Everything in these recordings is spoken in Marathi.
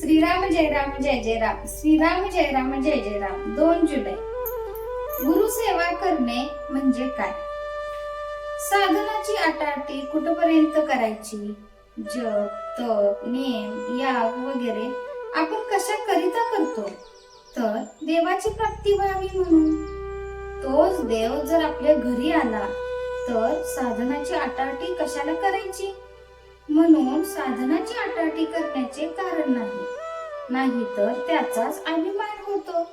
श्रीराम जय राम जय जय राम श्रीराम जय राम जय जय राम दोन जुलै. गुरु सेवा करणे म्हणजे काय? साधनाची आटाआटी कुठपर्यंत करायची? जप तप नियम याग वगैरे आपण कशा करिता करतो? तर देवाची प्राप्ती व्हावी म्हणून. तोच देव जर आपल्या घरी आला तर साधनाची आटाआटी कशाला करायची? म्हणून साधनाची अटाटी करण्याचे कारण नाही. नाही तर त्याचाच अभिमान होतो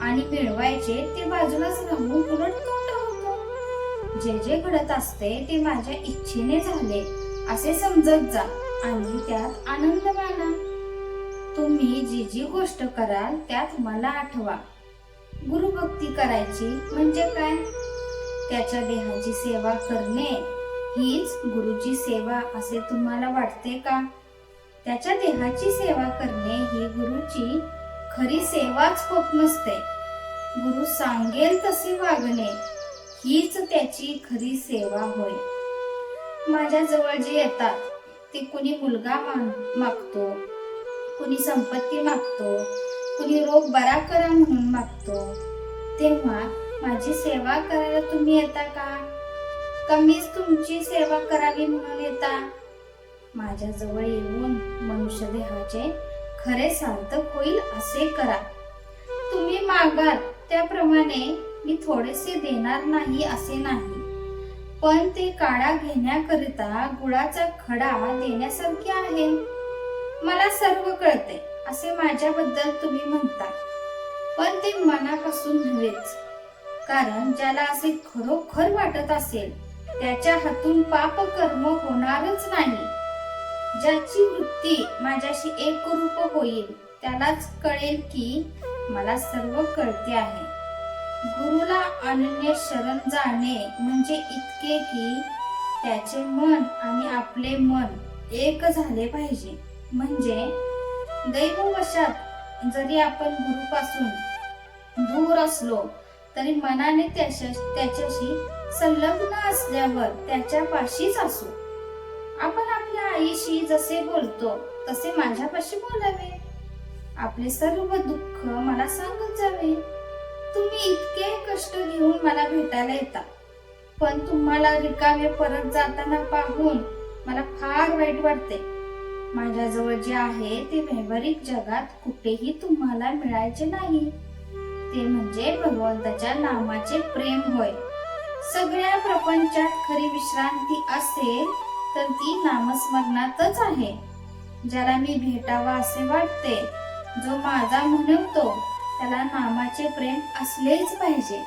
आणि मिळवायचे ते बाजूलाच राहून उलट तोंड होतो. जे जे घडत असते ते माझ्या इच्छेने झाले असे समजत जा आणि त्यात आनंद माना. तुम्ही जी जी गोष्ट कराल त्यात मला आठवा. गुरुभक्ती करायची म्हणजे काय? त्याच्या देहाची सेवा करणे हीच गुरुची सेवा असे तुम्हाला वाटते का? त्याच्या देहाची सेवा करणे ही गुरुची खरी सेवाच होत नसते. गुरु सांगेल तसे वागणे हीच त्याची खरी सेवा होय. माझ्या जवळ जे येतात ते कुणी मुलगा मागतो कुणी संपत्ती मागतो कुणी रोग बरा करा म्हणून मागतो. तेव्हा माझी सेवा करायला तुम्ही येता का? कमीच तुमची सेवा करावी म्हणून येता. माझ्याजवळ येऊन मनुष्य देहाचे खरे सार्थक होईल असे करा. तुम्ही मागाल त्याप्रमाणे मी थोडेसे देणार नाही असे नाही. पण ते काढा घेण्याकरिता गुळाचा खडा देण्यासारखे आहे. मला सर्व कळते असे माझ्याबद्दल तुम्ही म्हणता. पण ते मनापासून नव्हेच. कारण ज्याला असे खरोखर वाटत असेल त्याच्या हातून पाप कर्म होणारच नाही. ज्याची वृत्ती माझ्याशी एक रूप होईल त्यालाच कळेल की मला सर्व कळते आहे. गुरुला अनन्य शरण जाणे म्हणजे इतके की त्याचे मन आणि आपले मन एक झाले पाहिजे. म्हणजे दैववशात जरी आपण गुरुपासून दूर असलो तरी मनाने त्याच्याशी संलग्न असल्यावर त्याच्या पाशीच असू. आपण आपल्या आईशी जसे बोलतो तसे माझ्यापाशी बोलावे. आपले सर्व दुःख मला सांगत जावे. तुम्ही इतके कष्ट घेऊन मला भेटायला येता. पण तुम्हाला रिकामे परत जाताना पाहून मला फार वाईट वाटते. माझ्याजवळ जे आहे ते व्यावहारिक जगात कुठेही तुम्हाला मिळायचे नाही. ते म्हणजे भगवंताच्या नामाचे प्रेम होय. सगळ्या प्रपंचात खरी विश्रांती असेल तर ती नामस्मरणातच आहे. ज्याला मी भेटावा असे वाटते जो माझा म्हणतो त्याला नामाचे प्रेम असलेच पाहिजे.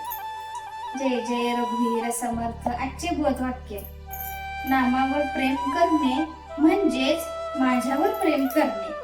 जय जय रघुवीर समर्थ आजचे बोधवाक्य. नामावर प्रेम करणे म्हणजेच माझ्यावर प्रेम करणे.